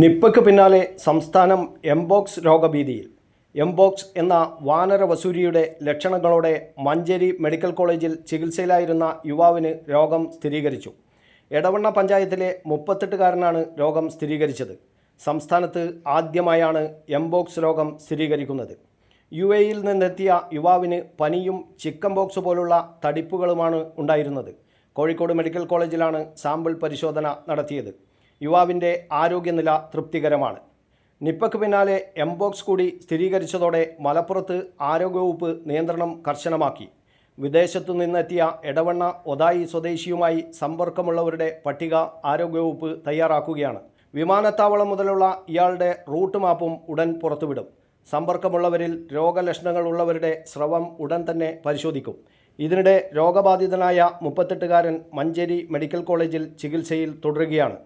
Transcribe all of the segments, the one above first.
നിപ്പയ്ക്ക് പിന്നാലെ സംസ്ഥാനം എംബോക്സ് രോഗഭീതിയിൽ. എംബോക്സ് എന്ന വാനര വസൂരിയുടെ ലക്ഷണങ്ങളോടെ മഞ്ചേരി മെഡിക്കൽ കോളേജിൽ ചികിത്സയിലായിരുന്ന യുവാവിന് രോഗം സ്ഥിരീകരിച്ചു. എടവണ്ണ പഞ്ചായത്തിലെ മുപ്പത്തെട്ടുകാരനാണ് രോഗം സ്ഥിരീകരിച്ചത്. സംസ്ഥാനത്ത് ആദ്യമായാണ് എംബോക്സ് രോഗം സ്ഥിരീകരിക്കുന്നത്. യു എയിൽ നിന്നെത്തിയ യുവാവിന് പനിയും ചിക്കൻ ബോക്സ് പോലുള്ള തടിപ്പുകളുമാണ് ഉണ്ടായിരുന്നത്. കോഴിക്കോട് മെഡിക്കൽ കോളേജിലാണ് സാമ്പിൾ പരിശോധന നടത്തിയത്. യുവാവിന്റെ ആരോഗ്യനില തൃപ്തികരമാണ്. നിപ്പയ്ക്ക് പിന്നാലെ എംബോക്സ് കൂടി സ്ഥിരീകരിച്ചതോടെ മലപ്പുറത്ത് ആരോഗ്യവകുപ്പ് നിയന്ത്രണം കർശനമാക്കി. വിദേശത്തു നിന്നെത്തിയ എടവണ്ണ ഒതായി സ്വദേശിയുമായി സമ്പർക്കമുള്ളവരുടെ പട്ടിക ആരോഗ്യവകുപ്പ് തയ്യാറാക്കുകയാണ്. വിമാനത്താവളം മുതലുള്ള ഇയാളുടെ റൂട്ട് മാപ്പും ഉടൻ പുറത്തുവിടും. സമ്പർക്കമുള്ളവരിൽ രോഗലക്ഷണങ്ങൾ ഉള്ളവരുടെ സ്രവം ഉടൻ തന്നെ പരിശോധിക്കും. ഇതിനിടെ രോഗബാധിതനായ മുപ്പത്തെട്ടുകാരൻ മഞ്ചേരി മെഡിക്കൽ കോളേജിൽ ചികിത്സയിൽ തുടരുകയാണ്.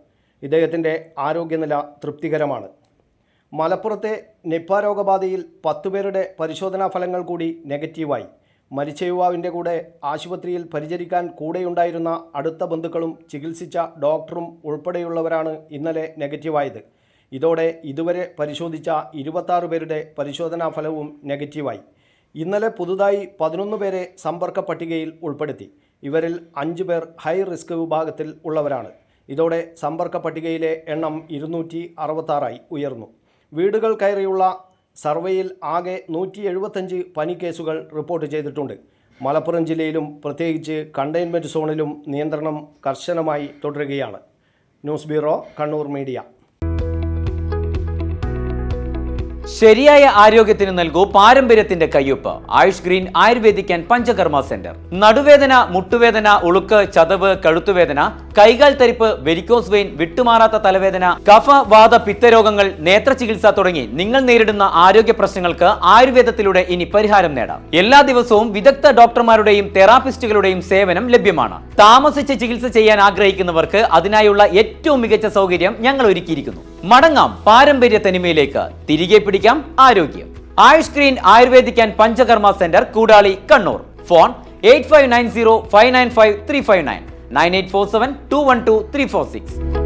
ഇദ്ദേഹത്തിന്റെ ആരോഗ്യനില തൃപ്തികരമാണ്. മലപ്പുറത്തെ നിപ്പ രോഗബാധയിൽ പത്തുപേരുടെ പരിശോധനാ ഫലങ്ങൾ കൂടി നെഗറ്റീവായി. മരിച്ച യുവാവിന്റെ കൂടെ ആശുപത്രിയിൽ പരിചരിക്കാൻ കൂടെയുണ്ടായിരുന്ന അടുത്ത ബന്ധുക്കളും ചികിത്സിച്ച ഡോക്ടറും ഉൾപ്പെടെയുള്ളവരാണ് ഇന്നലെ നെഗറ്റീവായത്. ഇതോടെ ഇതുവരെ പരിശോധിച്ച ഇരുപത്താറ് പേരുടെ പരിശോധനാ ഫലവും നെഗറ്റീവായി. ഇന്നലെ പുതുതായി പതിനൊന്ന് പേരെ സമ്പർക്ക പട്ടികയിൽ ഉൾപ്പെടുത്തി. ഇവരിൽ അഞ്ച് പേർ ഹൈ റിസ്ക് വിഭാഗത്തിൽ ഉള്ളവരാണ്. ഇതോടെ സമ്പർക്ക പട്ടികയിലെ എണ്ണം ഇരുന്നൂറ്റി അറുപത്താറായി ഉയർന്നു. വീടുകൾ കയറിയുള്ള സർവേയിൽ ആകെ നൂറ്റി എഴുപത്തഞ്ച് പനി കേസുകൾ റിപ്പോർട്ട് ചെയ്തിട്ടുണ്ട്. മലപ്പുറം ജില്ലയിലും പ്രത്യേകിച്ച് കണ്ടെയ്ൻമെന്റ് സോണിലും നിയന്ത്രണം കർശനമായി തുടരുകയാണ്. News bureau Kannur media. ശരിയായ ആരോഗ്യത്തിന് നൽകൂ പാരമ്പര്യത്തിന്റെ കയ്യൊപ്പ്. Ayush green ayurvedic and panchakarma centre. നടുവേദന മുട്ടുവേദന ഉളുക്ക് ചതവ് കഴുത്തുവേദന കൈകാൽ തരിപ്പ് വെരിക്കോസ് വെയിൻ വിട്ടുമാറാത്ത തലവേദന കഫ വാത പിത്തരോഗങ്ങൾ നേത്ര ചികിത്സ തുടങ്ങി നിങ്ങൾ നേരിടുന്ന ആരോഗ്യ പ്രശ്നങ്ങൾക്ക് ആയുർവേദത്തിലൂടെ ഇനി പരിഹാരം നേടാം. എല്ലാ ദിവസവും വിദഗ്ധ ഡോക്ടർമാരുടെയും തെറാപ്പിസ്റ്റുകളുടെയും സേവനം ലഭ്യമാണ്. താമസിച്ച് ചികിത്സ ചെയ്യാൻ ആഗ്രഹിക്കുന്നവർക്ക് അതിനായുള്ള ഏറ്റവും മികച്ച സൗകര്യം ഞങ്ങൾ ഒരുക്കിയിരിക്കുന്നു. മടങ്ങാം പാരമ്പര്യ തനിമയിലേക്ക്. തിരികെ പിടിക്കാം ആരോഗ്യം. Ayush green ayurvedic and panchakarma centre Koodali Kannur. Phone eight five nine zero five nine five three five nine. Nine eight four seven two one two three four six.